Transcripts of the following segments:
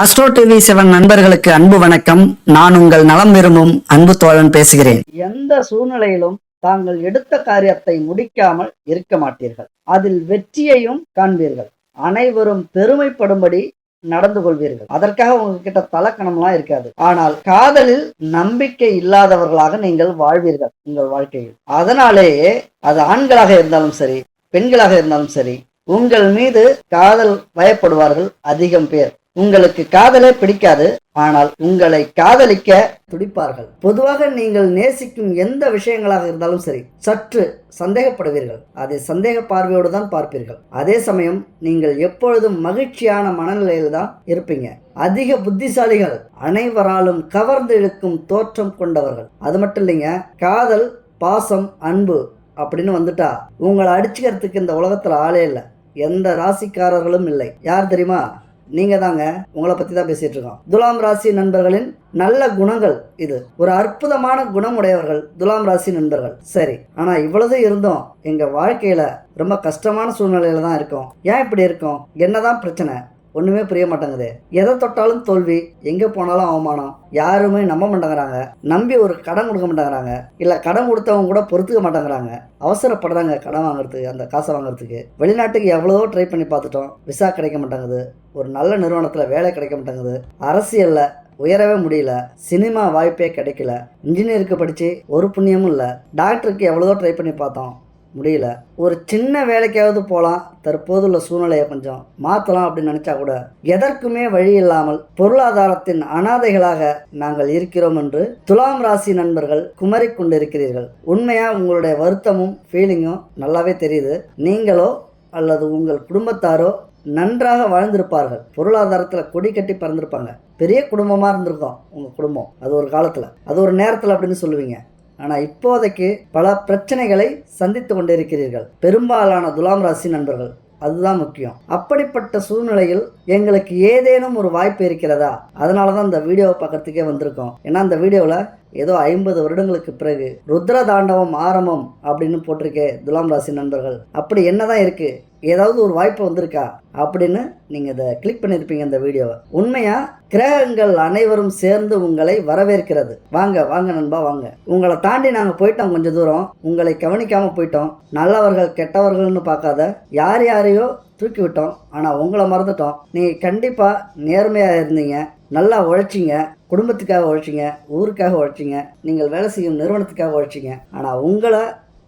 Astro TV seven நண்பர்களுக்கு அன்பு வணக்கம். நான் உங்கள் நலம் விரும்பும் அன்பு தோழன் பேசுகிறேன். எந்த சூழ்நிலையிலும் தாங்கள் எடுத்த காரியத்தை முடிக்காமல் இருக்க மாட்டீர்கள். அதில் வெற்றியையும் காண்பீர்கள். அனைவரும் பெருமைப்படும்படி நடந்து கொள்வீர்கள். அதற்காக உங்ககிட்ட தலக்கணம்லாம் இருக்காது. ஆனால் காதலில் நம்பிக்கை இல்லாதவர்களாக நீங்கள் வாழ்வீர்கள் உங்கள் வாழ்க்கையில். அதனாலேயே அது ஆண்களாக இருந்தாலும் சரி பெண்களாக இருந்தாலும் சரி உங்கள் மீது காதல் பயப்படுவார்கள் அதிகம் பேர். உங்களுக்கு காதலே பிடிக்காது ஆனால் உங்களை காதலிக்க துடிப்பார்கள். பொதுவாக நீங்கள் நேசிக்கும் எந்த விஷயங்களாக இருந்தாலும் சரி சற்று சந்தேகப்படுவீர்கள். அதை சந்தேக பார்வையோடு தான் பார்ப்பீர்கள். அதே சமயம் நீங்கள் எப்பொழுதும் மகிழ்ச்சியான மனநிலையில் தான் இருப்பீங்க. அதிக புத்திசாலிகள் அனைவராலும் கவர்ந்து இழுக்கும் தோற்றம் கொண்டவர்கள். அது மட்டும் இல்லைங்க காதல் பாசம் அன்பு அப்படின்னு வந்துட்டா உங்களை அடிச்சுக்கிறதுக்கு இந்த உலகத்தில் ஆளே இல்லை. எந்த ராசிக்காரர்களும் இல்லை. யார் தெரியுமா? நீங்க தாங்க உங்களை பத்தி தான் பேசிட்டு இருக்கோம் துலாம் ராசி நண்பர்களின் நல்ல குணங்கள் இது. ஒரு அற்புதமான குணமுடையவர்கள் துலாம் ராசி நண்பர்கள். சரி ஆனா இவ்வளவு இருந்தும் எங்க வாழ்க்கையில ரொம்ப கஷ்டமான சூழ்நிலையில தான் இருக்கோம். ஏன் இப்படி இருக்கோம்? என்னதான் பிரச்சனை? ஒண்ணுமே புரிய மாட்டேங்குது. எதை தொட்டாலும் தோல்வி எங்க போனாலும் அவமானம். யாருமே நம்ப மாட்டேங்கிறாங்க. நம்பி ஒரு கடன் கொடுக்க மாட்டேங்கிறாங்க. இல்ல கடன் கொடுத்தவங்க கூட பொறுத்துக்க மாட்டேங்கிறாங்க. அவசரப்படுறாங்க கடன் வாங்குறதுக்கு அந்த காசை வாங்குறதுக்கு. வெளிநாட்டுக்கு எவ்வளவோ ட்ரை பண்ணி பார்த்துட்டோம். விசா கிடைக்க மாட்டேங்குது. ஒரு நல்ல நிறுவனத்தில் வேலை கிடைக்க மாட்டேங்குது. அரசியலில் உயரவே முடியல. சினிமா வாய்ப்பே கிடைக்கல. இன்ஜினியருக்கு படித்து ஒரு புண்ணியமும் இல்லை. டாக்டருக்கு எவ்வளவோ ட்ரை பண்ணி பார்த்தோம். முடியல. ஒரு சின்ன வேலைக்காவது போகலாம் தற்போதுள்ள சூழ்நிலையை கொஞ்சம் மாற்றலாம் அப்படின்னு நினச்சா கூட எதற்குமே வழி இல்லாமல் பொருளாதாரத்தின் அனாதைகளாக நாங்கள் இருக்கிறோம் என்று துலாம் ராசி நண்பர்கள் குமரி கொண்டிருக்கிறீர்கள். உண்மையாக உங்களுடைய வருத்தமும் ஃபீலிங்கும் நல்லாவே தெரியுது. நீங்களோ அல்லது உங்கள் குடும்பத்தாரோ நன்றாக வாழ்ந்திருப்பார்கள். பொருளாதாரத்தில் கொடி கட்டி பறந்திருப்பாங்க. பெரிய குடும்பமாக இருந்திருக்கும் உங்கள் குடும்பம். அது ஒரு காலத்தில். அது ஒரு நேரத்தில் அப்படின்னு சொல்லுவீங்க. ஆனால் இப்போதைக்கு பல பிரச்சனைகளை சந்தித்து கொண்டிருக்கிறீர்கள். பெரும்பாலான துலாம் ராசி நண்பர்கள் அதுதான் முக்கியம். அப்படிப்பட்ட சூழ்நிலையில் எங்களுக்கு ஏதேனும் ஒரு வாய்ப்பு இருக்கிறதா? அதனால தான் இந்த வீடியோவை பார்க்கறதுக்கே வந்திருக்கோம். ஏன்னா அந்த வீடியோவில் ஏதோ ஐம்பது வருடங்களுக்கு பிறகு ருத்ர தாண்டவம் ஆரம்பம் அப்படின்னு போட்டிருக்கே துலாம் ராசி நண்பர்கள். அப்படி என்னதான் இருக்கு? ஏதாவது ஒரு வாய்ப்பு வந்திருக்கா? அப்படின்னு நீங்கள் இதை கிளிக் பண்ணியிருப்பீங்க இந்த வீடியோவை. உண்மையா? கிரகங்கள் அனைவரும் சேர்ந்து உங்களை வரவேற்கிறது. வாங்க வாங்க நண்பா வாங்க. உங்களை தாண்டி நாங்கள் போயிட்டோம் கொஞ்சம் தூரம். உங்களை கவனிக்காம போயிட்டோம். நல்லவர்கள் கெட்டவர்கள்னு பார்க்காத யார் யாரையோ தூக்கி விட்டோம். ஆனால் உங்களை மறந்துட்டோம். நீங்கள் கண்டிப்பாக நேர்மையாக இருந்தீங்க. நல்லா உழைச்சிங்க குடும்பத்துக்காக உழைச்சிங்க ஊருக்காக உழைச்சிங்க நீங்கள் வேலை செய்யும் நிறுவனத்துக்காக உழைச்சிங்க. ஆனால் உங்களை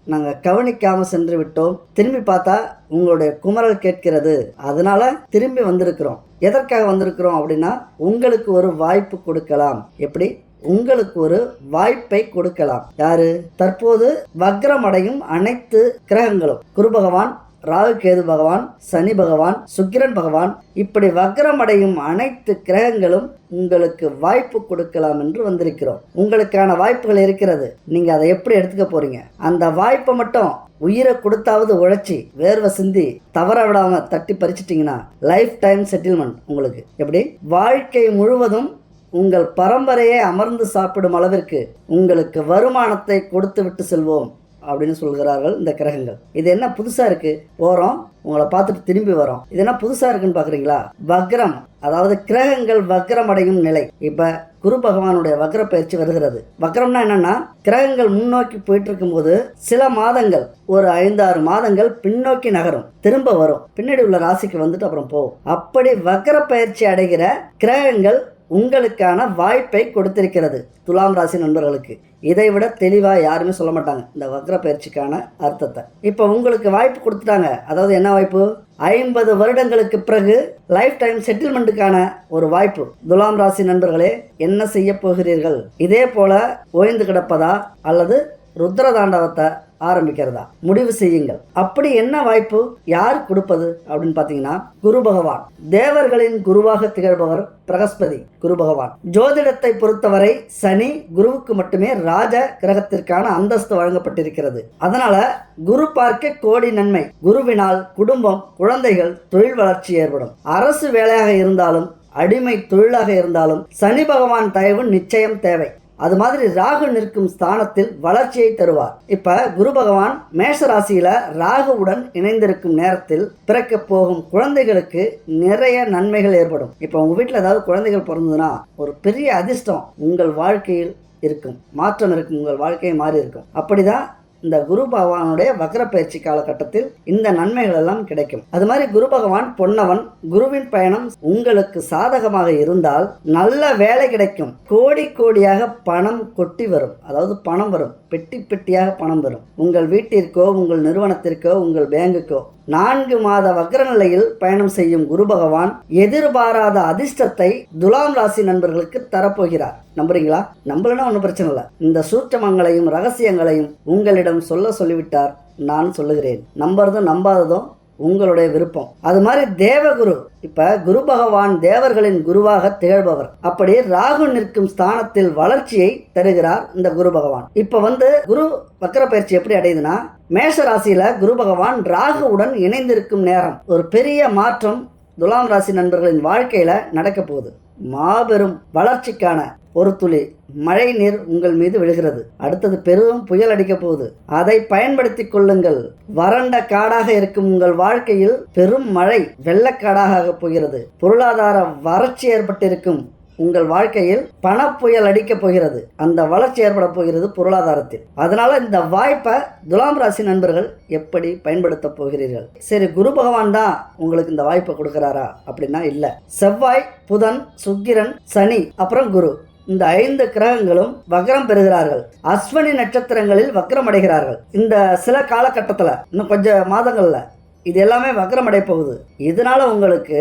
நாங்கள் கவனிக்காமல் சென்று விட்டோம். திரும்பி பார்த்தா உங்களுடைய குமரல் கேட்கிறது. அதனால திரும்பி வந்திருக்கிறோம். எதற்காக வந்திருக்கிறோம் அப்படின்னா உங்களுக்கு ஒரு வாய்ப்பு கொடுக்கலாம். எப்படி? உங்களுக்கு ஒரு வாய்ப்பை கொடுக்கலாம். யாரு? தற்போது வக்ரமடையும் அனைத்து கிரகங்களும். குரு பகவான் ராகு கேது பகவான் சனி பகவான் சுக்கிரன் பகவான் இப்படி வக்ரம் அடையும் அனைத்து கிரகங்களும் உங்களுக்கு வாய்ப்பு கொடுக்கலாம் என்று வந்திருக்கிறோம். உங்களுக்கான வாய்ப்புகள் இருக்கிறது. நீங்க அதை எப்படி எடுத்துக்க போறீங்க? அந்த வாய்ப்பை மட்டும் உயிரை கொடுத்தாவது உழைச்சி வேர்வை சிந்தி தவற விடாம தட்டி பறிச்சிட்டிங்கன்னா லைஃப் டைம் செட்டில்மெண்ட் உங்களுக்கு. எப்படி? வாழ்க்கை முழுவதும் உங்கள் பரம்பரையே அமர்ந்து சாப்பிடும் அளவிற்கு உங்களுக்கு வருமானத்தை கொடுத்து விட்டு செல்வோம். அப்படின்னு சொல்கிறார்கள் இந்த கிரகங்கள். இது என்ன புதுசாக இருக்குது போகிறோம் உங்களை பார்த்துட்டு திரும்பி வரோம். இது என்ன புதுசாக இருக்குன்னு பார்க்குறீங்களா? வக்ரம் அதாவது கிரகங்கள் வக்ரம் அடையும் நிலை. இப்போ குரு பகவானுடைய வக்ர பயிற்சி வருகிறது. வக்ரம்னா என்னன்னா கிரகங்கள் முன்னோக்கி போயிட்டு இருக்கும்போது சில மாதங்கள் ஒரு ஐந்தாறு மாதங்கள் பின்னோக்கி நகரும் திரும்ப வரும். பின்னாடி உள்ள ராசிக்கு வந்துட்டு அப்புறம் போகும். அப்படி வக்ர பயிற்சி அடைகிற கிரகங்கள் உங்களுக்கான வாய்ப்பை கொடுத்திருக்கிறது துலாம் ராசி நண்பர்களுக்கு. இதை விட தெளிவாக யாருமே சொல்ல மாட்டாங்க. இந்த வக்ர பயிற்சிக்கான அர்த்தத்தை. இப்போ உங்களுக்கு வாய்ப்பு கொடுத்துட்டாங்க. அதாவது என்ன வாய்ப்பு? ஐம்பது வருடங்களுக்கு பிறகு லைஃப் டைம் செட்டில்மெண்ட்டுக்கான ஒரு வாய்ப்பு. துலாம் ராசி நண்பர்களே என்ன செய்ய போகிறீர்கள்? இதே போல ஓய்ந்து கிடப்பதா? அல்லது ருத்ர தாண்டவத்தை ஆரம்பிக்கிறதா? முடிவு செய்யுங்கள். அப்படி என்ன வாய்ப்பு? யார் கொடுப்பது? அப்படின்னு பார்த்தீங்கன்னா குரு பகவான். தேவர்களின் குருவாக திகழ்பவர் பிரகஸ்பதி குரு பகவான். ஜோதிடத்தை பொறுத்தவரை சனி குருவுக்கு மட்டுமே ராஜ கிரகத்திற்கான அந்தஸ்து வழங்கப்பட்டிருக்கிறது. அதனால குரு பார்க்க கோடி நன்மை. குருவினால் குடும்பம் குழந்தைகள் தொழில் வளர்ச்சி ஏற்படும். அரசு வேலையாக இருந்தாலும் அடிமை தொழிலாக இருந்தாலும் சனி பகவான் தயவு நிச்சயம் தேவை. அது மாதிரி ராகு நிற்கும் ஸ்தானத்தில் வளர்ச்சியை தருவார். இப்ப குரு பகவான் மேஷ ராசியில ராகுவுடன் இணைந்திருக்கும் நேரத்தில் பிறக்க போகும் குழந்தைகளுக்கு நிறைய நன்மைகள் ஏற்படும். இப்ப உங்க வீட்டில் ஏதாவது குழந்தைகள் பிறந்ததுன்னா ஒரு பெரிய அதிர்ஷ்டம் உங்கள் வாழ்க்கையில் இருக்கும். மாற்றம் இருக்கும் உங்கள் வாழ்க்கை மாறி இருக்கும் அப்படிதான் இந்த குரு பகவானுடைய வக்ர பயிற்சி காலகட்டத்தில் இந்த நன்மைகள் எல்லாம் கிடைக்கும். அது மாதிரி குரு பகவான் பொன்னவன் குருவின் பயணம் உங்களுக்கு சாதகமாக இருந்தால் நல்ல வேலை கிடைக்கும். கோடி கோடியாக பணம் கொட்டி வரும். அதாவது பணம் வரும். பெட்டி பெட்டியாக பணம் வரும். உங்கள் வீட்டிற்கோ உங்கள் நிறுவனத்திற்கோ உங்கள் பேங்குக்கோ நான்கு மாத வக்ர நிலையில் பயணம் செய்யும் குரு பகவான் எதிர்பாராத அதிர்ஷ்டத்தை துலாம் ராசி நண்பர்களுக்கு தரப்போகிறார். நம்புறீங்களா? நம்பலன்னா ஒன்றும் பிரச்சனை இல்லை. இந்த சூட்சமங்களையும் ரகசியங்களையும் உங்களிடம் சொல்ல சொல்லிவிட்டார் நான் சொல்லுகிறேன். நம்புறதும் நம்பாததும் உங்களுடைய விருப்பம். அது மாதிரி தேவகுரு இப்ப குரு பகவான் தேவர்களின் குருவாக திகழ்பவர். அப்படி ராகு நிற்கும் ஸ்தானத்தில் வளர்ச்சியை தருகிறார் இந்த குரு பகவான். இப்ப வந்து குரு வக்கர பயிற்சி எப்படி அடையுதுன்னா மேஷ ராசியில குரு பகவான் ராகுவுடன் இணைந்திருக்கும் நேரம். ஒரு பெரிய மாற்றம் துலாம் ராசி நண்பர்களின் வாழ்க்கையில நடக்க போகுது. மாபெரும் வளர்ச்சிக்கான ஒரு துளி மழை நீர் உங்கள் மீது விழுகிறது. அடுத்தது பெரும் புயல் அடிக்க போகுது. அதை பயன்படுத்திக் கொள்ளுங்கள். வறண்ட காடாக இருக்கும் உங்கள் வாழ்க்கையில் பெரும் மழை வெள்ளக்காடாக போகிறது. பொருளாதார வறட்சி ஏற்பட்டிருக்கும். உங்கள் வாழ்க்கையில் பணப்புயல் அடிக்கப் போகிறது. அந்த வளர்ச்சி ஏற்பட போகிறது பொருளாதாரத்தில். அதனால இந்த வாய்ப்பை துலாம் ராசி நண்பர்கள் எப்படி பயன்படுத்த போகிறீர்கள்? சரி குரு பகவான் தான் உங்களுக்கு இந்த வாய்ப்பை கொடுக்குறாரா அப்படின்னா இல்லை. செவ்வாய் புதன் சுக்கிரன் சனி அப்புறம் குரு. இந்த ஐந்து கிரகங்களும் வக்ரம் பெறுகிறார்கள். அஸ்வினி நட்சத்திரங்களில் வக்ரம் அடைகிறார்கள். இந்த சில காலகட்டத்தில் இன்னும் கொஞ்சம் மாதங்களில் இது எல்லாமே வக்ரம் அடைய போகுது. இதனால உங்களுக்கு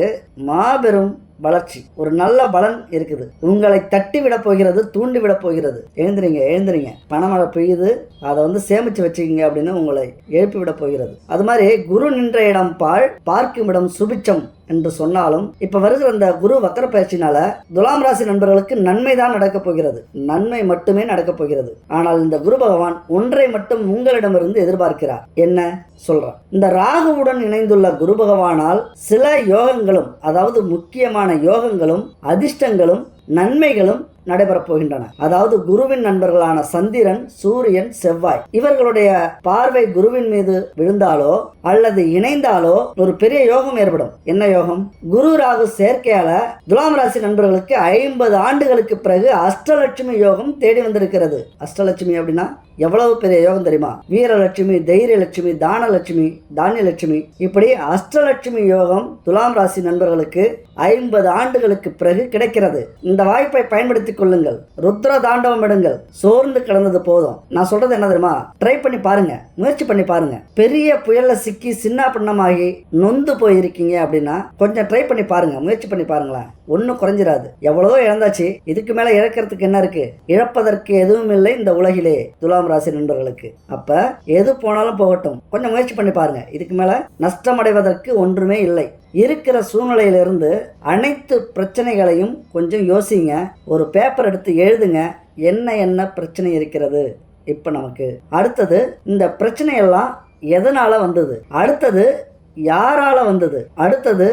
மாபெரும் வளர்ச்சி. ஒரு நல்ல பலன் இருக்குது. உங்களை தட்டி விட போகிறது தூண்டி விட போகிறது. எழுந்துறீங்க எழுந்துறீங்க பணமழை பெய்யுது. அதை வந்து சேமிச்சு வச்சுக்கிங்க அப்படின்னு உங்களை எழுப்பி விட போகிறது. அது மாதிரி குரு நின்ற இடம் பாழ் பார்க்கும் இடம் சுபிச்சம். என்று சொன்னாலும் இப்ப வருகிற இந்த குரு வக்கர பயிற்சினால துலாம் ராசி நண்பர்களுக்கு நன்மை தான் நடக்கப் போகிறது. நன்மை மட்டுமே நடக்கப் போகிறது. ஆனால் இந்த குரு பகவான் ஒன்றை மட்டும் உங்களிடமிருந்து எதிர்பார்க்கிறார். என்ன? சொல்றார். இந்த ராகுவுடன் இணைந்துள்ள குரு பகவானால் சில யோகங்களும் அதாவது முக்கியமான யோகங்களும் அதிர்ஷ்டங்களும் நன்மைகளும் நடைபெறப் போகின்றன அதாவது குருவின் நண்பர்களான சந்திரன் சூரியன் செவ்வாய். இவர்களுடைய பார்வை குருவின் மீது விழுந்தாலோ அல்லது இணைந்தாலோ ஒரு பெரிய யோகம் ஏற்படும். என்ன யோகம்? குரு ராகு சேர்க்கையால துலாம் ராசி நண்பர்களுக்கு ஐம்பது ஆண்டுகளுக்கு பிறகு அஷ்டலட்சுமி யோகம் தேடி வந்திருக்கிறது. அஷ்டலட்சுமி அப்படின்னா எவ்வளவு பெரிய யோகம் தெரியுமா? வீரலட்சுமி தைரியலட்சுமி தானலட்சுமி தானியலட்சுமி. இப்படி அஷ்டலட்சுமி யோகம் துலாம் ராசி நண்பர்களுக்கு ஐம்பது ஆண்டுகளுக்கு பிறகு கிடைக்கிறது. இந்த வாய்ப்பை பயன்படுத்தி கொள்ளுங்கள். ருத்ர தாண்டவம் எடுங்கள். சோர்ந்து கிடந்தது போதும். நான் சொல்றது என்ன தெரியுமா? ட்ரை பண்ணி பாருங்க. முயற்சி பண்ணி பாருங்க. பெரிய புயல்ல சிக்கி சின்ன பின்னமாகி நொந்து போயிருக்கீங்க அப்படின்னா கொஞ்சம் ட்ரை பண்ணி பாருங்க. முயற்சி பண்ணி பாருங்களேன். ஒன்றும் குறைஞ்சிராது. எவ்வளவோ இழந்தாச்சு. இதுக்கு மேல இழக்கிறதுக்கு என்ன இருக்கு? இழப்பதற்கு எதுவும் இல்லை இந்த உலகிலே துலாம் ராசி நண்பர்களுக்கு. அப்ப எது போனாலும் போகட்டும். கொஞ்சம் முயற்சி பண்ணி பாருங்க. இதுக்கு மேல நஷ்டமடைவதற்கு ஒன்றுமே இல்லை. இருக்கிற சூழ்நிலையிலிருந்து அனைத்து பிரச்சனைகளையும் கொஞ்சம் யோசிங்க. ஒரு பேப்பர் எடுத்து எழுதுங்க. என்ன என்ன பிரச்சனை இருக்கிறது? இப்போ நமக்கு. அடுத்தது இந்த பிரச்சனையெல்லாம் எதனால் வந்தது? அடுத்தது யாரால வந்தது? அடுத்தது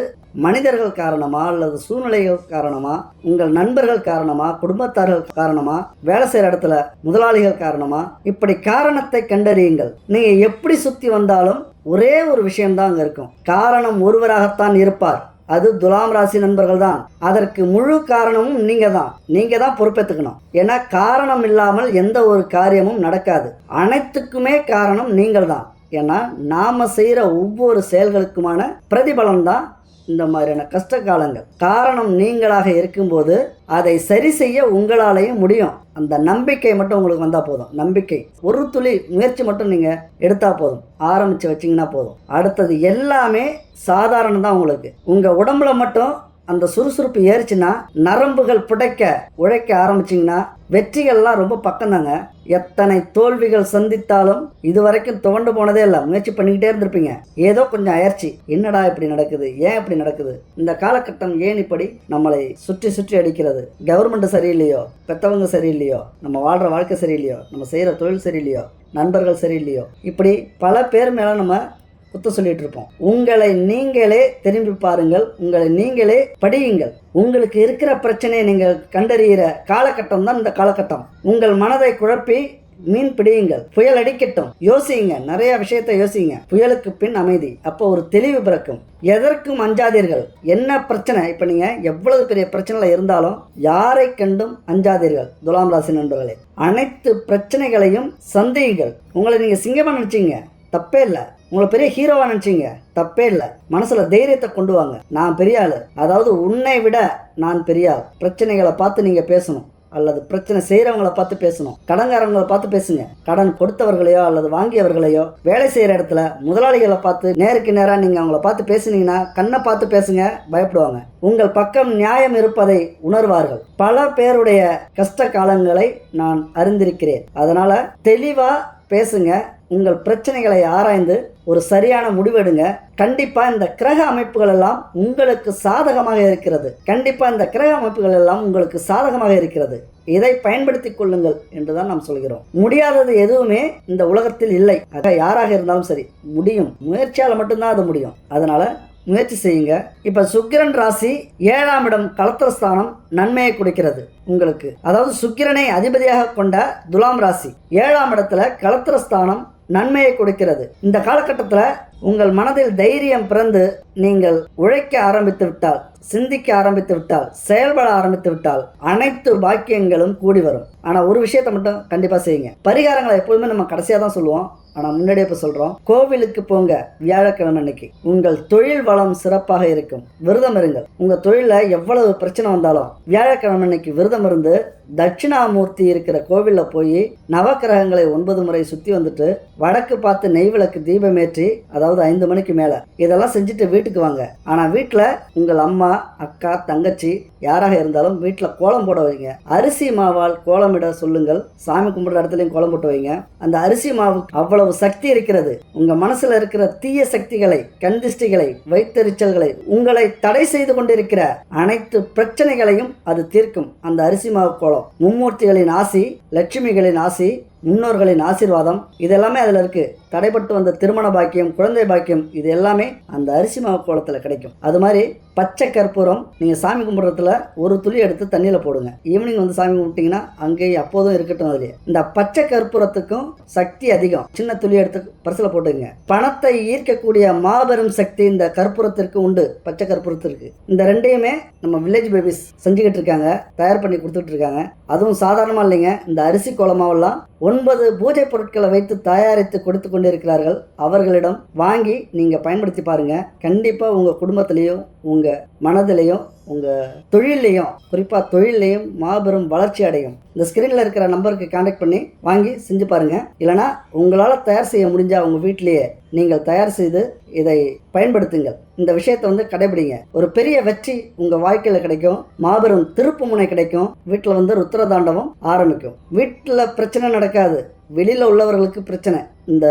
மனிதர்கள் காரணமா அல்லது சூழ்நிலைகள் காரணமா? உங்கள் நண்பர்கள் காரணமா? குடும்பத்தார்கள் காரணமா? வேலை செய்கிற இடத்துல முதலாளிகள் காரணமா? இப்படி காரணத்தை கண்டறியுங்கள். நீங்கள் எப்படி சுற்றி வந்தாலும் ஒரே ஒரு விஷயம்தான் அங்கே இருக்கும். காரணம் ஒருவராகத்தான் இருப்பார். அது துலாம் ராசி நண்பர்கள் தான் அதற்கு முழு காரணமும் நீங்க தான் நீங்க தான் பொறுப்பேற்றுக்கணும் ஏன்னா காரணம் இல்லாமல் எந்த ஒரு காரியமும் நடக்காது. அனைத்துக்குமே காரணம் நீங்கள் தான் ஏன்னா நாம செய்கிற ஒவ்வொரு செயல்களுக்குமான பிரதிபலன் தான் இந்த மாதிரியான கஷ்ட காலங்கள் காரணம் நீங்களாக இருக்கும்போது அதை சரி செய்ய உங்களாலேயும் முடியும். அந்த நம்பிக்கை மட்டும் உங்களுக்கு வந்தால் போதும். நம்பிக்கை. ஒரு துளி முயற்சி மட்டும் நீங்கள் எடுத்தால் போதும். ஆரம்பித்து வச்சிங்கன்னா போதும். அடுத்தது எல்லாமே சாதாரணம் தான் உங்களுக்கு. உங்கள் உடம்புல மட்டும் அந்த சுறுசுறுப்பு ஏறிச்சுன்னா நரம்புகள் புடைக்க உழைக்க ஆரம்பிச்சிங்கன்னா வெற்றிகள்லாம் ரொம்ப பக்கம்தாங்க எத்தனை தோல்விகள் சந்தித்தாலும் இது வரைக்கும் துவண்டு போனதே இல்லை. முயற்சி பண்ணிக்கிட்டே இருந்திருப்பீங்க. ஏதோ கொஞ்சம் அயற்சி என்னடா இப்படி நடக்குது? ஏன் இப்படி நடக்குது? இந்த காலகட்டம் ஏன் இப்படி நம்மளை சுற்றி சுற்றி அடிக்கிறது? கவர்மெண்ட் சரியில்லையோ? பெத்தவங்க சரியில்லையோ? நம்ம வாழ்கிற வாழ்க்கை சரியில்லையோ? நம்ம செய்கிற தொழில் சரியில்லையோ? நண்பர்கள் சரியில்லையோ? இப்படி பல பேர் மேலே நம்ம குத்த சொல்லிட்டு இருப்போம் உங்களை நீங்களே திரும்பி பாருங்கள் உங்களை நீங்களே படியுங்கள். உங்களுக்கு இருக்கிற பிரச்சனையை நீங்கள் கண்டறிகிற காலகட்டம் தான் இந்த காலகட்டம். உங்கள் மனதை குழப்பி மீன் பிடியுங்கள். புயல் அடிக்கட்டும். யோசிங்க நிறைய விஷயத்தை யோசிங்க புயலுக்கு பின் அமைதி. அப்போ ஒரு தெளிவு பிறக்கும். எதற்கும் அஞ்சாதீர்கள். என்ன பிரச்சனை? இப்போ நீங்க எவ்வளவு பெரிய பிரச்சனைல இருந்தாலும் யாரை கண்டும் அஞ்சாதீர்கள் துலாம் ராசி நண்பர்களே. அனைத்து பிரச்சனைகளையும் சந்தேகிகள் உங்களை நீங்க சிங்கமா நினைச்சீங்க தப்பே இல்லை. உங்களை பெரிய ஹீரோவா நினச்சிங்க. தப்பே இல்லை. மனசுல தைரியத்தை கொண்டு வாங்க. நான் பெரிய ஆள். அதாவது உன்னை விட நான் பெரிய ஆள். பிரச்சனைகளை பார்த்து நீங்க பேசணும். அல்லது பிரச்சனை செய்கிறவங்கள பார்த்து பேசணும். கடன்காரங்களை பார்த்து பேசுங்க. கடன் கொடுத்தவர்களையோ அல்லது வாங்கியவர்களையோ வேலை செய்கிற இடத்துல முதலாளிகளை பார்த்து நேருக்கு நேராக நீங்கள் அவங்கள பார்த்து பேசுனீங்கன்னா கண்ணை பார்த்து பேசுங்க பயப்படுவாங்க. உங்கள் பக்கம் நியாயம் இருப்பதை உணர்வார்கள். பல பேருடைய கஷ்ட காலங்களை நான் அறிந்திருக்கிறேன். அதனால தெளிவாக பேசுங்க. உங்கள் பிரச்சனைகளை ஆராய்ந்து ஒரு சரியான முடிவெடுங்க. கண்டிப்பா இந்த கிரக அமைப்புகள் எல்லாம் உங்களுக்கு சாதகமாக இருக்கிறது. கண்டிப்பா இந்த கிரக அமைப்புகள் எல்லாம் உங்களுக்கு சாதகமாக இருக்கிறது. இதை பயன்படுத்திக் கொள்ளுங்கள் என்றுதான் நாம் சொல்கிறோம். முடியாதது எதுவுமே இந்த உலகத்தில் இல்லை. ஆக யாராக இருந்தாலும் சரி முடியும். முயற்சியால மட்டும்தான் அது முடியும். அதனால முயற்சி செய்யுங்க. இப்ப சுக்கிரன் ராசி ஏழாம் இடம் கலத்திரஸ்தானம் நன்மையை கொடுக்கிறது உங்களுக்கு. அதாவது சுக்கிரனை அதிபதியாக கொண்ட துலாம் ராசி. ஏழாம் இடத்துல கலத்திரஸ்தானம் நன்மையை கொடுக்கிறது. இந்த காலகட்டத்தில் உங்கள் மனதில் தைரியம் பிறந்து நீங்கள் உழைக்க ஆரம்பித்து விட்டால் சிந்திக்க ஆரம்பித்து விட்டால் செயல்பட ஆரம்பித்து விட்டால் அனைத்து பாக்கியங்களும் கூடி வரும். ஆனால் ஒரு விஷயத்தை மட்டும் கண்டிப்பாக செய்யுங்க. பரிகாரங்களை எப்போதுமே நம்ம கடைசியாக தான் சொல்லுவோம். ஆனால் முன்னாடியே இப்போ சொல்கிறோம் கோவிலுக்கு போங்க வியாழக்கிழமை அன்னைக்கு. உங்கள் தொழில் வளம் சிறப்பாக இருக்கும். விரதம் இருங்கள். உங்கள் தொழிலில் எவ்வளவு பிரச்சனை வந்தாலும் வியாழக்கிழமை அன்னைக்கு விரதம் இருந்து தட்சிணாமூர்த்தி இருக்கிற கோவிலில் போய் நவக்கிரகங்களை ஒன்பது முறை சுற்றி வந்துட்டு வடக்கு பார்த்து நெய் விளக்கு தீபமேற்றி அதாவது ஐந்து மணிக்கு மேலே. இதெல்லாம் செஞ்சுட்டு வீட்டுக்கு வாங்க. ஆனால் வீட்டில் உங்கள் அம்மா அக்கா தங்கச்சி யாராக இருந்தாலும் வீட்டில் கோலம் போட வைங்க. அரிசி மாவால் கோலமிட சொல்லுங்கள். சாமி கும்பிட்ற இடத்துலையும் கோலம் போட்டு வைங்க. அந்த அரிசி மாவுக்கு இவ்வளவு சக்தி இருக்கிறது. உங்க மனசுல இருக்கிற தீய சக்திகளை கந்திஷ்டிகளை வைத்தறிச்சல்களை உங்களை தடை செய்து கொண்டிருக்கிற அனைத்து பிரச்சனைகளையும் அது தீர்க்கும். அந்த அரிசி மாவு கோலம். மும்மூர்த்திகளின் ஆசி லட்சுமிகளின் ஆசி முன்னோர்களின் ஆசீர்வாதம் இதெல்லாமே அதில் இருக்குது தடைப்பட்டு வந்த திருமண பாக்கியம் குழந்தை பாக்கியம் இது எல்லாமே அந்த அரிசி மாவு கோலத்தில் கிடைக்கும். அது மாதிரி பச்சை கற்பூரம் நீங்கள் சாமி கும்பிட்றதுல ஒரு துளி எடுத்து தண்ணியில் போடுங்க. ஈவினிங் வந்து சாமி கும்பிட்டீங்கன்னா அங்கேயே அப்போதும் இருக்கட்டும் அதுலேயே. இந்த பச்சை கற்பூரத்துக்கும் சக்தி அதிகம். சின்ன துளி எடுத்து பரிசில் போட்டுங்க பணத்தை ஈர்க்கக்கூடிய மாபெரும் சக்தி இந்த கற்பூரத்திற்கு உண்டு. பச்சை கற்பூரத்திற்கு. இந்த ரெண்டையுமே நம்ம வில்லேஜ் பேபிஸ் செஞ்சுக்கிட்டு இருக்காங்க. தயார் பண்ணி கொடுத்துட்டு இருக்காங்க. அதுவும் சாதாரணமாக இல்லைங்க. இந்த அரிசி கோலமாவெல்லாம் ஒன்பது பூஜை பொருட்களை வைத்து தயாரித்து கொடுத்து கொண்டிருக்கிறார்கள். அவர்களிடம் வாங்கி நீங்கள் பயன்படுத்தி பாருங்கள் கண்டிப்பாக உங்கள் குடும்பத்திலையும் உங்கள் மனதிலையும் உங்கள் தொழிலையும் குறிப்பாக தொழிலையும் மாபெரும் வளர்ச்சி அடையும். இந்த ஸ்க்ரீனில் இருக்கிற நம்பருக்கு காண்டாக்ட் பண்ணி வாங்கி செஞ்சு பாருங்க. இல்லைனா உங்களால் தயார் செய்ய முடிஞ்சால் உங்கள் வீட்டிலேயே நீங்கள் தயார் செய்து இதை பயன்படுத்துங்கள். இந்த விஷயத்தை வந்து கடைபிடிங்க. ஒரு பெரிய வெற்றி உங்கள் வாழ்க்கையில் கிடைக்கும். மாபெரும் திருப்பு முனை கிடைக்கும். வீட்டில் வந்து ருத்ரதாண்டவம் ஆரம்பிக்கும். வீட்டில் பிரச்சனை நடக்காது. வெளியில் உள்ளவர்களுக்கு பிரச்சனை. இந்த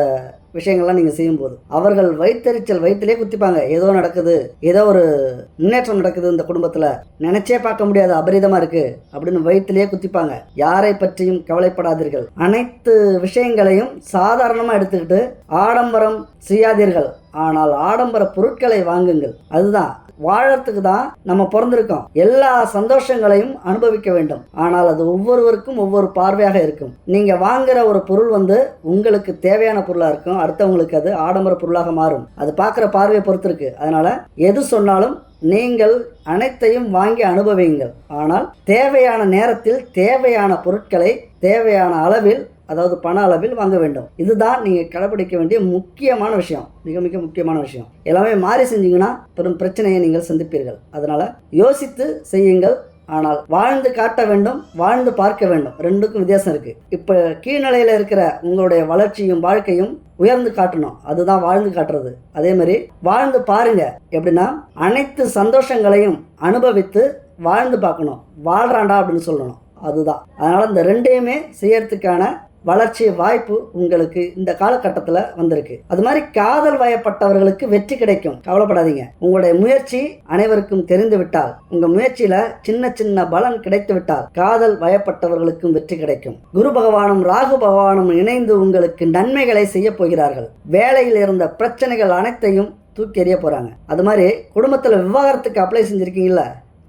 விஷயங்கள்லாம் நீங்கள் செய்யும்போது அவர்கள் வயிற்றெரிச்சல் வயிற்றுலேயே குத்திப்பாங்க. ஏதோ நடக்குது ஏதோ ஒரு முன்னேற்றம் நடக்குது இந்த குடும்பத்தில். நினைச்சே பார்க்க முடியாத அபரிதமாக இருக்குது அப்படின்னு வயிற்றுலேயே குத்திப்பாங்க. யாரை பற்றியும் கவலைப்படாதீர்கள். அனைத்து விஷயங்களையும் சாதாரணமாக எடுத்துக்கிட்டு ஆடம்பரம் செய்யாதீர்கள். ஆனால் ஆடம்பர பொருட்களை வாங்குங்கள். அதுதான். வாழறதுக்கு தான் நம்ம பிறந்திருக்கோம். எல்லா சந்தோஷங்களையும் அனுபவிக்க வேண்டும். ஆனால் அது ஒவ்வொருவருக்கும் ஒவ்வொரு பார்வையாக இருக்கும். நீங்க வாங்குற ஒரு பொருள் வந்து உங்களுக்கு தேவையான பொருளாக இருக்கும். அடுத்தவங்களுக்கு அது ஆடம்பர பொருளாக மாறும். அது பார்க்குற பார்வையை பொறுத்து இருக்கு அதனால எது சொன்னாலும் நீங்கள் அனைத்தையும் வாங்கி அனுபவியுங்கள். ஆனால் தேவையான நேரத்தில் தேவையான பொருட்களை தேவையான அளவில் அதாவது பண அளவில் வாங்க வேண்டும். இதுதான் நீங்கள் கடைபிடிக்க வேண்டிய முக்கியமான விஷயம். மிக மிக முக்கியமான விஷயம். எல்லாமே மாறி செஞ்சீங்கன்னா பெரும் பிரச்சனையை நீங்கள் சந்திப்பீர்கள். அதனால் யோசித்து செய்யுங்கள். ஆனால் வாழ்ந்து காட்ட வேண்டும் வாழ்ந்து பார்க்க வேண்டும். ரெண்டுக்கும் வித்தியாசம் இருக்குது இப்போ கீழ்நிலையில் இருக்கிற உங்களுடைய வளர்ச்சியும் வாழ்க்கையும் உயர்ந்து காட்டணும். அதுதான் வாழ்ந்து காட்டுறது. அதே மாதிரி வாழ்ந்து பாருங்க. எப்படின்னா அனைத்து சந்தோஷங்களையும் அனுபவித்து வாழ்ந்து பார்க்கணும். வாழ்றாண்டா அப்படின்னு சொல்லணும். அதுதான். அதனால் இந்த ரெண்டையுமே செய்யறதுக்கான வளர்ச்சி வாய்ப்பு உங்களுக்கு இந்த காலகட்டத்தில் வந்திருக்கு. அது மாதிரி காதல் வயப்பட்டவர்களுக்கு வெற்றி கிடைக்கும். கவலைப்படாதீங்க. உங்களுடைய முயற்சி அனைவருக்கும் தெரிந்து விட்டால் உங்க முயற்சியில சின்ன சின்ன பலன் கிடைத்து விட்டால் காதல் வயப்பட்டவர்களுக்கும் வெற்றி கிடைக்கும். குரு பகவானும் ராகு பகவானும் இணைந்து உங்களுக்கு நன்மைகளை செய்ய போகிறார்கள். வேலையில் இருந்த பிரச்சனைகள் அனைத்தையும் தூக்கி எறிய போறாங்க. அது மாதிரி குடும்பத்தில் விவாகரத்துக்கு அப்ளை செஞ்சிருக்கீங்களா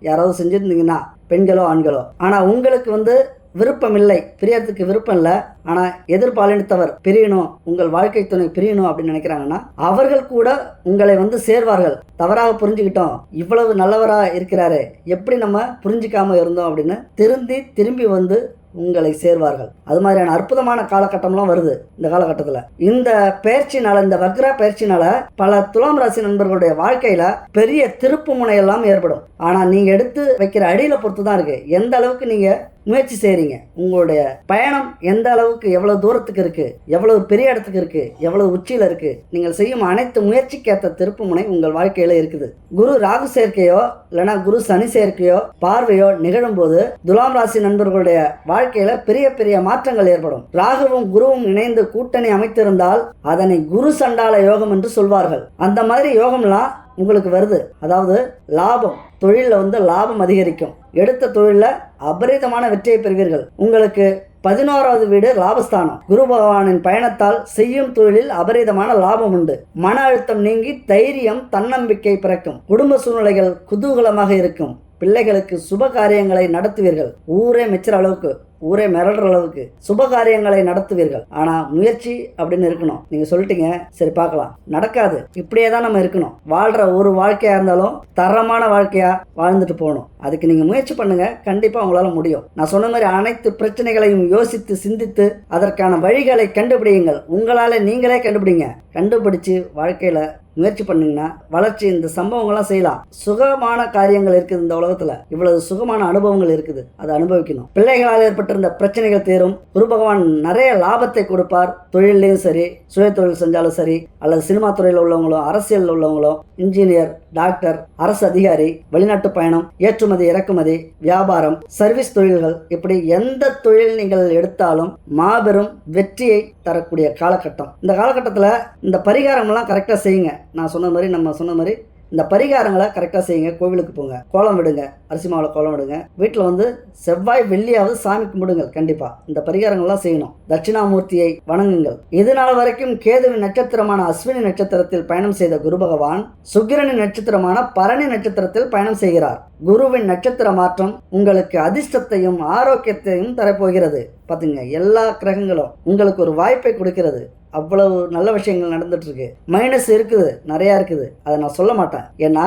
யாராவது செஞ்சிருந்தீங்கன்னா பெண்களோ ஆண்களோ. ஆனால் உங்களுக்கு வந்து விருப்பம் இல்லை பிரியறதுக்கு விருப்பம் இல்லை. ஆனால் எதிர்பாலினத்தவர் பிரியணும் உங்கள் வாழ்க்கை துணை பிரியணும் அப்படின்னு நினைக்கிறாங்கன்னா அவர்கள் கூட உங்களை வந்து சேர்வார்கள். தவறாக புரிஞ்சுக்கிட்டோம். இவ்வளவு நல்லவராக இருக்கிறாரு. எப்படி நம்ம புரிஞ்சிக்காம இருந்தோம் அப்படின்னு திருந்தி திரும்பி வந்து உங்களை சேர்வார்கள். அது மாதிரியான அற்புதமான காலகட்டம்லாம் வருது இந்த காலகட்டத்தில். இந்த பயிற்சினால இந்த வக்ரா பயிற்சினால பல துலாம் ராசி நண்பர்களுடைய வாழ்க்கையில பெரிய திருப்பு முனையெல்லாம் ஏற்படும். ஆனால் நீங்கள் எடுத்து வைக்கிற அடியில் பொறுத்து தான் இருக்கு. எந்த அளவுக்கு நீங்கள் முயற்சி செய்கிறீங்க உங்களுடைய பயணம் எந்த அளவுக்கு எவ்வளோ தூரத்துக்கு இருக்குது எவ்வளவு பெரிய இடத்துக்கு இருக்குது எவ்வளவு உச்சியில் இருக்குது நீங்கள் செய்யும் அனைத்து முயற்சிக்கேற்ற திருப்பு முனை உங்கள் வாழ்க்கையில் இருக்குது. குரு ராகு சேர்க்கையோ இல்லைனா குரு சனி சேர்க்கையோ பார்வையோ நிகழும் போது துலாம் ராசி நண்பர்களுடைய வாழ்க்கையில் பெரிய பெரிய மாற்றங்கள் ஏற்படும். ராகுவும் குருவும் இணைந்து கூட்டணி அமைத்திருந்தால் அதனை குரு சண்டால யோகம் என்று சொல்வார்கள். அந்த மாதிரி யோகம்லாம் உங்களுக்கு வருது. அதாவது லாபம். தொழிலில் வந்து லாபம் அதிகரிக்கும். எடுத்த தொழிலில் அபரிதமான வெற்றியை பெறுவீர்கள். உங்களுக்கு பதினோராவது வீடு லாபஸ்தானம். குரு பகவானின் பயணத்தால் செய்யும் தொழிலில் அபரிதமான லாபம் உண்டு. மன அழுத்தம் நீங்கி தைரியம் தன்னம்பிக்கை பிறக்கும். குடும்ப சூழ்நிலைகள் குதூகலமாக இருக்கும். பிள்ளைகளுக்கு சுப காரியங்களை நடத்துவீர்கள். ஊரே மெச்சுற அளவுக்கு. ஊரே மிரடுற அளவுக்கு சுப காரியங்களை நடத்துவீர்கள். ஆனா முயற்சி அப்படின்னு இருக்கணும். நீங்க சொல்லிட்டீங்க. சரி பார்க்கலாம். நடக்காது. இப்படியே தான் நம்ம இருக்கணும். வாழ்ற ஒரு வாழ்க்கையா இருந்தாலும் தரமான வாழ்க்கையா வாழ்ந்துட்டு போகணும். அதுக்கு நீங்க முயற்சி பண்ணுங்க. கண்டிப்பா உங்களால முடியும். நான் சொன்ன மாதிரி அனைத்து பிரச்சனைகளையும் யோசித்து சிந்தித்து அதற்கான வழிகளை கண்டுபிடியுங்கள். உங்களால நீங்களே கண்டுபிடிங்க. கண்டுபிடிச்சு வாழ்க்கையில முயற்சி பண்ணீங்கன்னா வளர்ச்சி இந்த சம்பவங்கள்லாம் செய்யலாம். சுகமான காரியங்கள் இருக்குது இந்த உலகத்துல. இவ்வளவு சுகமான அனுபவங்கள் இருக்குது. அதை அனுபவிக்கணும். பிள்ளைகளால் ஏற்பட்டிருந்த பிரச்சனைகள் தீரும். குரு பகவான் நிறைய லாபத்தை கொடுப்பார். தொழிலையும் சரி சுய தொழில் செஞ்சாலும் சரி அல்லது சினிமா துறையில் உள்ளவங்களோ அரசியல் உள்ளவங்களும் இன்ஜினியர் டாக்டர் அரசு அதிகாரி வெளிநாட்டு பயணம் ஏற்றுமதி இறக்குமதி வியாபாரம் சர்வீஸ் தொழில்கள் இப்படி எந்த தொழில் நீங்கள் எடுத்தாலும் மாபெரும் வெற்றியை தரக்கூடிய காலகட்டம். இந்த காலகட்டத்தில் இந்த பரிகாரம்லாம் கரெக்டாக செய்யுங்க. நான் சொன்ன மாதிரி நம்ம சொன்ன மாதிரி இந்த பரிகாரங்களை கரெக்டாக செய்யுங்க கோவிலுக்கு போங்க. கோலம் விடுங்க அரிசி மாவில் கோலம் விடுங்க. வீட்டில் வந்து செவ்வாய் வெள்ளியாவது சாமி கும்பிடுங்கள் கண்டிப்பாக இந்த பரிகாரங்கள்லாம் செய்யணும். தட்சிணாமூர்த்தியை வணங்குங்கள். இது நாள் வரைக்கும் கேதுவின் நட்சத்திரமான அஸ்வினி நட்சத்திரத்தில் பயணம் செய்த குரு பகவான் சுக்கிரனின் நட்சத்திரமான பரணி நட்சத்திரத்தில் பயணம் செய்கிறார். குருவின் நட்சத்திர மாற்றம் உங்களுக்கு அதிர்ஷ்டத்தையும் ஆரோக்கியத்தையும் தரப்போகிறது. பார்த்துங்க எல்லா கிரகங்களும் உங்களுக்கு ஒரு வாய்ப்பை கொடுக்கிறது. அவ்வளவு நல்ல விஷயங்கள் நடந்துட்டு இருக்கு மைனஸ் இருக்குது நிறையா இருக்குது. அதை நான் சொல்ல மாட்டேன். ஏன்னா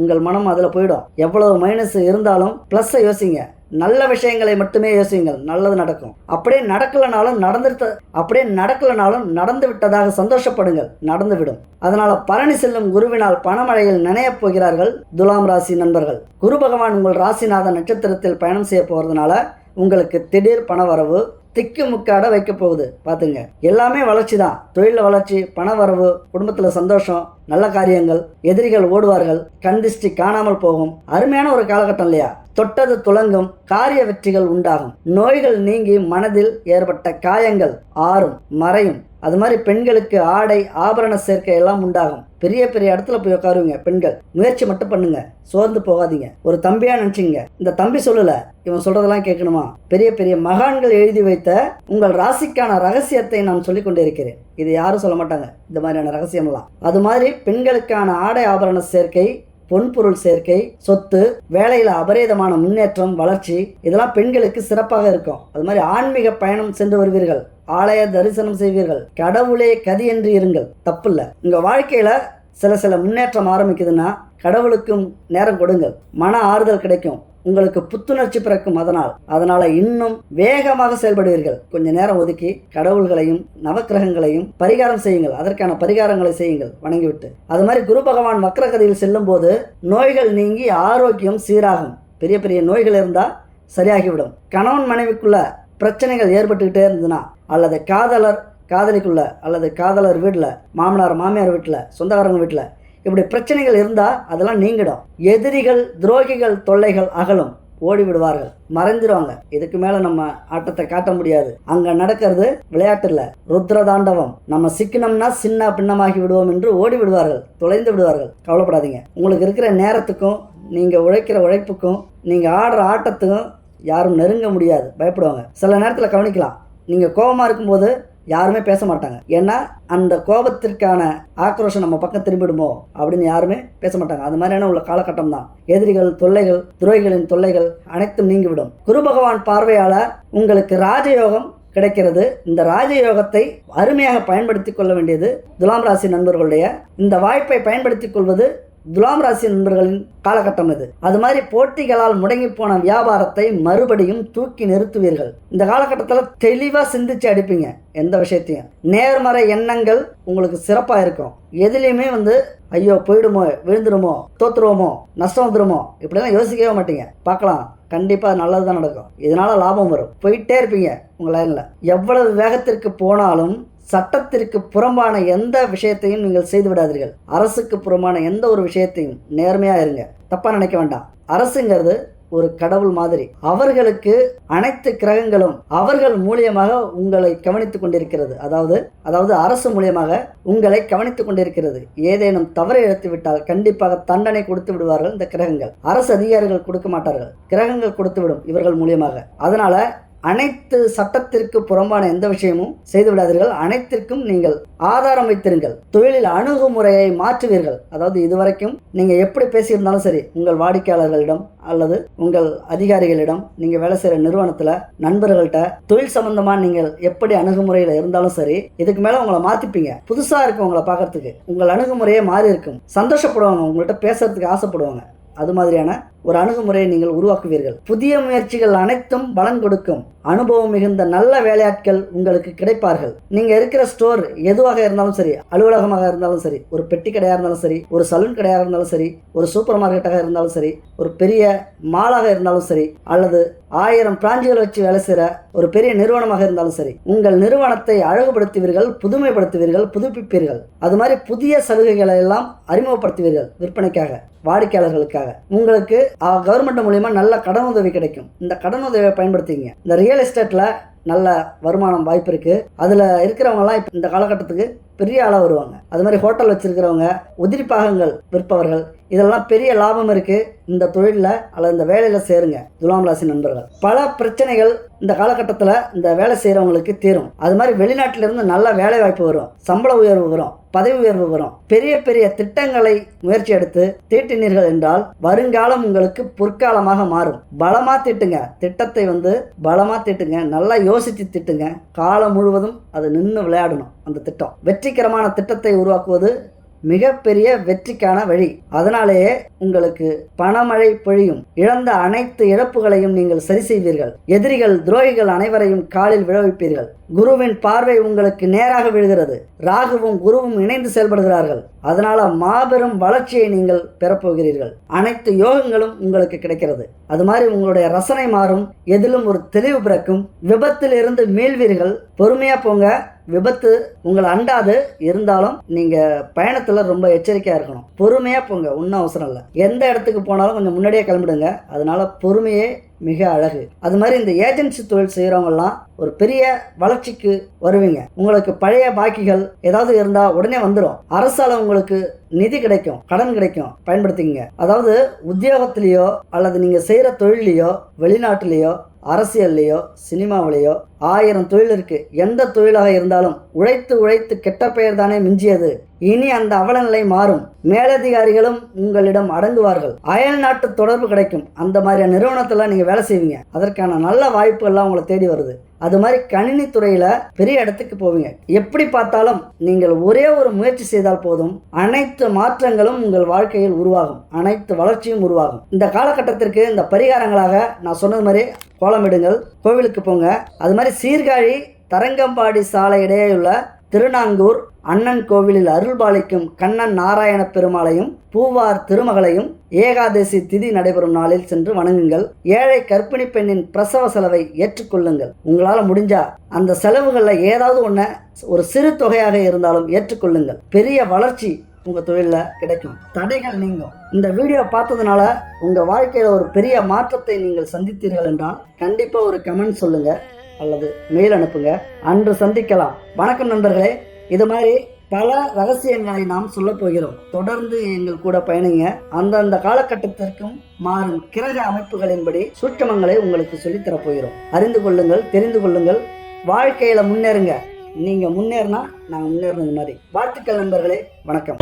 உங்கள் மனம் அதில் போயிடும். எவ்வளவு மைனஸ் இருந்தாலும் ப்ளஸ்ஸை யோசிங்க. நல்ல விஷயங்களை மட்டுமே யோசியுங்கள். நல்லது நடக்கும். அப்படியே நடக்கலனாலும் நடந்துட்ட அப்படியே நடக்கலனாலும் நடந்து விட்டதாக சந்தோஷப்படுங்கள். நடந்து விடும் அதனால பரணி செல்லும் குருவினால் பணமழையில் நினையப் போகிறார்கள் துலாம் ராசி நண்பர்கள். குரு பகவான் உங்கள் ராசிநாத நட்சத்திரத்தில் பயணம் செய்ய போகிறதுனால உங்களுக்கு திடீர் பண வரவு திக்கு முக்காட வைக்க போகுது. பார்த்துங்க. எல்லாமே வளர்ச்சி தான். தொழிலில் வளர்ச்சி பண வரவு குடும்பத்தில் சந்தோஷம் நல்ல காரியங்கள் எதிரிகள் ஓடுவார்கள் கண்டிஸ்டி காணாமல் போகும். அருமையான ஒரு காலகட்டம் இல்லையா? தொட்டது துலங்கும் காரிய வெற்றிகள் உண்டாகும். நோய்கள் நீங்கி மனதில் ஏற்பட்ட காயங்கள் ஆறும் மறையும். அது மாதிரி பெண்களுக்கு ஆடை ஆபரண சேர்க்கை எல்லாம் உண்டாகும். பெரிய பெரிய இடத்துல போய் உட்காருவீங்க பெண்கள். முயற்சி மட்டும் பண்ணுங்க. சோர்ந்து போகாதீங்க. ஒரு தம்பியா நினைச்சிங்க இந்த தம்பி சொல்லல. இவன் சொல்றதெல்லாம் கேட்கணுமா? பெரிய பெரிய மகான்கள் எழுதி வைத்த உங்கள் ராசிக்கான ரகசியத்தை நான் சொல்லிக் கொண்டிருக்கிறேன் இது யாரும் சொல்ல மாட்டாங்க. இந்த மாதிரியான ரகசியம்லாம். அது மாதிரி பெண்களுக்கான ஆடை ஆபரண சேர்க்கை பொன்பொருள் சேர்க்கை சொத்து வேலையில் அபரீதமான முன்னேற்றம் வளர்ச்சி இதெல்லாம் பெண்களுக்கு சிறப்பாக இருக்கும். அது மாதிரி ஆன்மீக பயணம் சென்று வருவீர்கள். ஆலய தரிசனம் செய்வீர்கள். கடவுளே கதி என்று இருங்கள். தப்பில்ல. உங்க வாழ்க்கையில சில சில முன்னேற்றம் ஆரம்பிக்குதுன்னா கடவுளுக்கும் நேரம் கொடுங்கள். மன ஆறுதல் கிடைக்கும். உங்களுக்கு புத்துணர்ச்சி பிறக்கும் அதனால். அதனால இன்னும் வேகமாக செயல்படுவீர்கள். கொஞ்ச நேரம் ஒதுக்கி கடவுள்களையும் நவக்கிரகங்களையும் பரிகாரம் செய்யுங்கள். அதற்கான பரிகாரங்களை செய்யுங்கள். வணங்கிவிட்டு. அது மாதிரி குரு பகவான் வக்ரகதியில் செல்லும் போது நோய்கள் நீங்கி ஆரோக்கியம் சீராகும். பெரிய பெரிய நோய்கள் இருந்தால் சரியாகிவிடும். கணவன் மனைவிக்குள்ள பிரச்சனைகள் ஏற்பட்டுக்கிட்டே இருந்ததுன்னா அல்லது காதலர் காதலிக்குள்ள அல்லது காதலர் வீட்டில் மாமனார் மாமியார் வீட்டில் சொந்தக்காரங்க வீட்டில் இப்படி பிரச்சனைகள் இருந்தால் அதெல்லாம் நீங்கிடும். எதிரிகள் துரோகிகள் தொல்லைகள் அகலும். ஓடி விடுவார்கள் மறைஞ்சிருவாங்க இதுக்கு மேல நம்ம ஆட்டத்தை காட்ட முடியாது. அங்க நடக்கிறது விளையாட்டு இல்ல. ருத்ர தாண்டவம் நம்ம சிக்கினோம்னா சின்ன பின்னமாகி விடுவோம் என்று ஓடி விடுவார்கள் தொலைந்து விடுவார்கள். கவலைப்படாதீங்க. உங்களுக்கு இருக்கிற நேரத்துக்கும் நீங்க உழைக்கிற உழைப்புக்கும் நீங்க ஆடுற ஆட்டத்துக்கும் யாரும் நெருங்க முடியாது. பயப்படுவாங்க. சில நேரத்தில் கவனிக்கலாம். நீங்க கோபமா இருக்கும்போது யாருமே பேச மாட்டாங்க. ஏன்னா அந்த கோபத்திற்கான ஆக்ரோஷம் நம்ம பக்கம் திரும்பிடுமோ அப்படின்னு யாருமே பேச மாட்டாங்க. அது மாதிரியான உள்ள காலகட்டம் தான். எதிரிகள் தொல்லைகள் துரோகிகளின் தொல்லைகள் அனைத்தும் நீங்கிவிடும். குரு பகவான் பார்வையால உங்களுக்கு ராஜயோகம் கிடைக்கிறது. இந்த ராஜயோகத்தை அருமையாக பயன்படுத்தி கொள்ள வேண்டியது துலாம் ராசி நண்பர்களுடைய இந்த வாய்ப்பை பயன்படுத்திக் கொள்வது துலாம் ராசி நண்பர்களின் காலகட்டம் இது. அது மாதிரி போட்டிகளால் முடங்கி போன வியாபாரத்தை மறுபடியும் தூக்கி நிறுத்துவீர்கள். இந்த காலகட்டத்தில் தெளிவாக சிந்திச்சு அடிப்பீங்க எந்த விஷயத்தையும். நேர்மறை எண்ணங்கள் உங்களுக்கு சிறப்பாக இருக்கும். எதுலேயுமே வந்து ஐயோ போயிடுமோ விழுந்துருமோ தோத்துருவோமோ நஷ்டம் வந்துருமோ இப்படிலாம் யோசிக்கவே மாட்டீங்க. பார்க்கலாம். கண்டிப்பாக நல்லது தான் நடக்கும். இதனால லாபம் வரும். போயிட்டே இருப்பீங்க உங்கள் லைனில் எவ்வளவு வேகத்திற்கு போனாலும் சட்டத்திற்கு புறம்பான எந்த விஷயத்தையும் நீங்கள் செய்து விடாதீர்கள். அரசுக்கு புறம்பான எந்த ஒரு விஷயத்தையும் நேர்மையாக இருங்க. தப்பாக நினைக்க வேண்டாம். அரசுங்கிறது ஒரு கடவுள் மாதிரி. அவர்களுக்கு அனைத்து கிரகங்களும் அவர்கள் மூலியமாக உங்களை கவனித்துக் கொண்டிருக்கிறது. அதாவது அதாவது அரசு மூலியமாக உங்களை கவனித்துக் கொண்டிருக்கிறது. ஏதேனும் தவறு இழைத்து விட்டால் கண்டிப்பாக தண்டனை கொடுத்து விடுவார்கள் இந்த கிரகங்கள். அரசு அதிகாரிகள் கொடுக்க மாட்டார்கள். கிரகங்கள் கொடுத்து விடும் இவர்கள் மூலியமாக. அதனால அனைத்து சட்டத்திற்கு புறம்பான எந்த விஷயமும் செய்து விடாதீர்கள். அனைத்திற்கும் நீங்கள் ஆதாரம் வைத்திருங்கள். தொழிலில் அணுகுமுறையை மாற்றுவீர்கள். அதாவது இதுவரைக்கும் நீங்க எப்படி பேசியிருந்தாலும் சரி உங்கள் வாடிக்கையாளர்களிடம் அல்லது உங்கள் அதிகாரிகளிடம் நீங்க வேலை செய்யற நிறுவனத்துல நண்பர்கள்ட்ட தொழில் சம்பந்தமா நீங்கள் எப்படி அணுகுமுறையில இருந்தாலும் சரி இதுக்கு மேல உங்களை மாத்திப்பீங்க. புதுசா இருக்கும் உங்களை பார்க்கறதுக்கு உங்கள் அணுகுமுறையே மாறி இருக்கும். சந்தோஷப்படுவாங்க. உங்கள்கிட்ட பேசுறதுக்கு ஆசைப்படுவாங்க. அது மாதிரியான ஒரு அணுகுமுறையை நீங்கள் உருவாக்குவீர்கள். புதிய முயற்சிகள் அனைத்தும் பலன் கொடுக்கும். அனுபவம் மிகுந்த நல்ல வேலையாட்கள் உங்களுக்கு கிடைப்பார்கள். நீங்க இருக்கிற ஸ்டோர் எதுவாக இருந்தாலும் சரி அலுவலகமாக இருந்தாலும் சரி ஒரு பெட்டி கடையாக இருந்தாலும் சரி ஒரு சலூன் கடையாக இருந்தாலும் சரி ஒரு சூப்பர் மார்க்கெட்டாக இருந்தாலும் சரி ஒரு பெரிய மாலாக இருந்தாலும் சரி அல்லது ஆயிரம் பிராஞ்சுகள் வச்சு வேலை செய்கிற ஒரு பெரிய நிறுவனமாக இருந்தாலும் சரி உங்கள் நிறுவனத்தை அழகுபடுத்துவீர்கள் புதுமைப்படுத்துவீர்கள் புதுப்பிப்பீர்கள். அது மாதிரி புதிய சலுகைகளை எல்லாம் அறிமுகப்படுத்துவீர்கள் விற்பனைக்காக வாடிக்கையாளர்களுக்காக. உங்களுக்கு கவர்மெண்ட் மூலிமா நல்ல கடன் உதவி கிடைக்கும். இந்த கடன் உதவியை பயன்படுத்திங்க. இந்த ரியல் எஸ்டேட்டில் நல்ல வருமானம் வாய்ப்பு இருக்குது அதில் இருக்கிறவங்கலாம் இப்போ இந்த காலகட்டத்துக்கு பெரிய ஆளாக வருவாங்க. அது மாதிரி ஹோட்டல் வச்சுருக்கிறவங்க உதிரி பாகங்கள் விற்பவர்கள் இதெல்லாம் பெரிய லாபம் இருக்குது இந்த தொழிலில் அல்லது இந்த வேலையில் சேருங்க துலாம் ராசி நண்பர்கள். பல பிரச்சனைகள் இந்த காலகட்டத்தில் இந்த வேலை செய்கிறவங்களுக்கு தீரும். அது மாதிரி வெளிநாட்டிலிருந்து நல்ல வேலை வாய்ப்பு வரும். சம்பள உயர்வு வரும். பதவி உயர்வு வரும். பெரிய பெரிய திட்டங்களை முயற்சி எடுத்து தீட்டினீர்கள் என்றால் வருங்காலம் உங்களுக்கு பொற்காலமாக மாறும். பலமா திட்டுங்க. திட்டத்தை வந்து பலமா திட்டுங்க. நல்லா யோசிச்சு திட்டுங்க. காலம் முழுவதும் அது நின்று விளையாடணும் அந்த திட்டம். வெற்றிகரமான திட்டத்தை உருவாக்குவது மிகப்பெரிய வெற்றிக்கான வழி. அதனாலேயே உங்களுக்கு பணமழை பொழியும். இழந்த அனைத்து இழப்புகளையும் நீங்கள் சரி செய்வீர்கள். எதிரிகள் துரோகிகள் அனைவரையும் காலில் விழவிப்பீர்கள் குருவின் பார்வை உங்களுக்கு நேராக விழுகிறது. ராகுவும் குருவும் இணைந்து செயல்படுகிறார்கள். அதனால மாபெரும் வளர்ச்சியை நீங்கள் பெறப்போகிறீர்கள். அனைத்து யோகங்களும் உங்களுக்கு கிடைக்கிறது. அது மாதிரி உங்களுடைய ரசனை மாறும். எதிலும் ஒரு தெளிவு பிறக்கும். விபத்தில் இருந்து மீள்வீர்கள். பொறுமையா போங்க. விபத்து உங்களை அண்டாது. இருந்தாலும் நீங்க பயணத்துல ரொம்ப எச்சரிக்கையா இருக்கணும். பொறுமையா போங்க. ஒன்றும் அவசரம் இல்லை. எந்த இடத்துக்கு போனாலும் கொஞ்சம் முன்னாடியே கிளம்பிடுங்க. அதனால பொறுமையே மிக அழகு. அது மாதிரி இந்த ஏஜென்சி தொழில் செய்கிறவங்கலாம் ஒரு பெரிய வளர்ச்சிக்கு வருவீங்க. உங்களுக்கு பழைய பாக்கிகள் ஏதாவது இருந்தால் உடனே வந்துடும் அரசால் உங்களுக்கு நிதி கிடைக்கும் கடன் கிடைக்கும் பயன்படுத்திங்க அதாவது உத்தியோகத்திலேயோ அல்லது நீங்கள் செய்கிற தொழிலையோ வெளிநாட்டிலேயோ அரசியல்லையோ சினிமாவிலேயோ ஆயிரம் தொழில் இருக்குது எந்த தொழிலாக இருந்தாலும் உழைத்து உழைத்து கெட்ட பெயர் தானே மிஞ்சியது. இனி அந்த அவலநிலை மாறும். மேலதிகாரிகளும் உங்களிடம் அடங்குவார்கள். அயல் நாட்டு தொடர்பு கிடைக்கும். அந்த மாதிரியான நிறுவனத்தில் நீங்கள் வேலை செய்வீங்க. அதற்கான நல்ல வாய்ப்புகள்லாம் உங்களை தேடி வருது. அது மாதிரி கணினி துறையில பெரிய இடத்துக்கு போவீங்க. எப்படி பார்த்தாலும் நீங்கள் ஒரே ஒரு முயற்சி செய்தால் போதும். அனைத்து மாற்றங்களும் உங்கள் வாழ்க்கையில் உருவாகும். அனைத்து வளர்ச்சியும் உருவாகும். இந்த காலகட்டத்திற்கு இந்த பரிகாரங்களாக நான் சொன்னது மாதிரி கோலமிடுங்கள். கோவிலுக்கு போங்க. அது மாதிரி சீர்காழி தரங்கம்பாடி சாலை இடையேயுள்ள திருநாங்கூர் அண்ணன் கோவிலில் அருள்பாலிக்கும் கண்ணன் நாராயண பெருமாளையும் பூவார் திருமகளையும் ஏகாதசி திதி நடைபெறும் நாளில் சென்று வணங்குங்கள். ஏழை கர்ப்பிணி பெண்ணின் பிரசவ செலவை ஏற்றுக்கொள்ளுங்கள். உங்களால் முடிஞ்சா அந்த செலவுகளில் ஏதாவது ஒன்று ஒரு சிறு தொகையாக இருந்தாலும் ஏற்றுக்கொள்ளுங்கள். பெரிய வளர்ச்சி உங்க தொழிலில் கிடைக்கும். தடைகள் நீங்கும். இந்த வீடியோ பார்த்ததுனால உங்க வாழ்க்கையில ஒரு பெரிய மாற்றத்தை நீங்கள் சந்தித்தீர்கள் என்றால் கண்டிப்பா ஒரு கமெண்ட் சொல்லுங்க. அல்லது மெயில் அனுப்புங்க. அன்று சந்திக்கலாம். வணக்கம் நண்பர்களே. இது மாதிரி பல ரகசியங்களை நாம் சொல்ல போகிறோம். தொடர்ந்து எங்கள் கூட பயணிங்க. அந்தந்த காலகட்டத்திற்கும் மாறும் கிரக அமைப்புகளின்படி சூட்சமங்களை உங்களுக்கு சொல்லித்தரப் போகிறோம். அறிந்து கொள்ளுங்கள் தெரிந்து கொள்ளுங்கள். வாழ்க்கையில முன்னேறுங்க. நீங்க முன்னேறினா நாங்கள் முன்னேறினது மாதிரி. வாழ்த்துக்கள் நண்பர்களே. வணக்கம்.